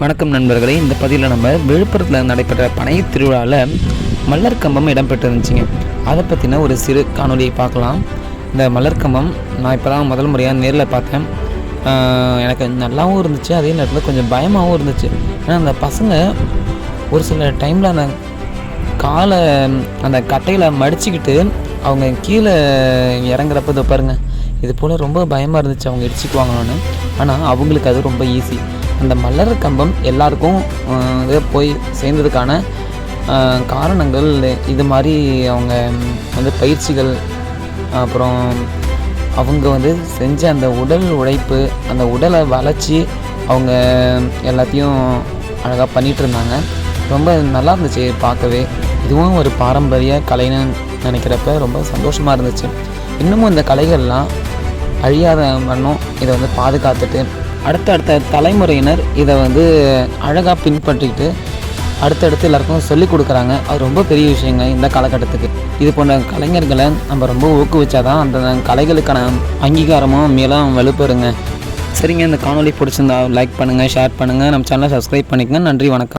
வணக்கம் நண்பர்களே இந்த பதிவில் நம்ம விழுப்புரத்தில் நடைபெற்ற பனை திருவிழாவில் மல்லர் கம்பம் இடம்பெற்றிருந்துச்சிங்க. அதை பற்றின ஒரு சிறு காணொலியை பார்க்கலாம். இந்த மல்லர் கம்பம் நான் இப்போ தான் முதல் முறையாக நேரில் பார்த்தேன். எனக்கு நல்லாவும் இருந்துச்சு அதே நேரத்தில் கொஞ்சம் பயமாகவும் இருந்துச்சு. ஏன்னா அந்த பசங்க ஒரு சில டைமில் அந்த காலை அந்த கட்டையில் மடிச்சுக்கிட்டு அவங்க கீழே இறங்குறப்ப இதை பாருங்கள் இது போல் ரொம்ப பயமாக இருந்துச்சு அவங்க இடிச்சுக்குவாங்கன்னு ஆனால் அவங்களுக்கு அது ரொம்ப ஈஸி அந்த மலர் கம்பம் எல்லாருக்கும் இது போய் சேர்ந்ததுக்கான காரணங்கள் இது மாதிரி அவங்க வந்து பயிற்சிகள் அப்புறம் அவங்க வந்து செஞ்ச அந்த உடல் உழைப்பு அந்த உடலை வளைச்சி அவங்க எல்லாத்தையும் அழகாக பண்ணிகிட்டு இருந்தாங்க. ரொம்ப நல்லா இருந்துச்சு பார்க்கவே. இதுவும் ஒரு பாரம்பரிய கலைன்னு நினைக்கிறப்ப ரொம்ப சந்தோஷமாக இருந்துச்சு. இன்னமும் இந்த கலைகள்லாம் அழியாத வண்ணம் இதை வந்து பாதுகாத்துட்டு அடுத்த அடுத்த தலைமுறையினர் இதை வந்து அழகாக பின்பற்றிக்கிட்டு அடுத்தடுத்து எல்லாருக்கும் சொல்லிக் கொடுக்குறாங்க. அது ரொம்ப பெரிய விஷயங்க இந்த காலகட்டத்துக்கு. இது போன்ற கலைஞர்களை நம்ம ரொம்ப ஊக்குவிச்சாதான் அந்த கலைகளுக்கான அங்கீகாரமும் மேலும் வலுப்பெறுங்க. சரிங்க இந்த காணொளி பிடிச்சிருந்தா லைக் பண்ணுங்கள் ஷேர் பண்ணுங்கள் நம்ம சேனலை சப்ஸ்கிரைப் பண்ணிக்கங்க. நன்றி வணக்கம்.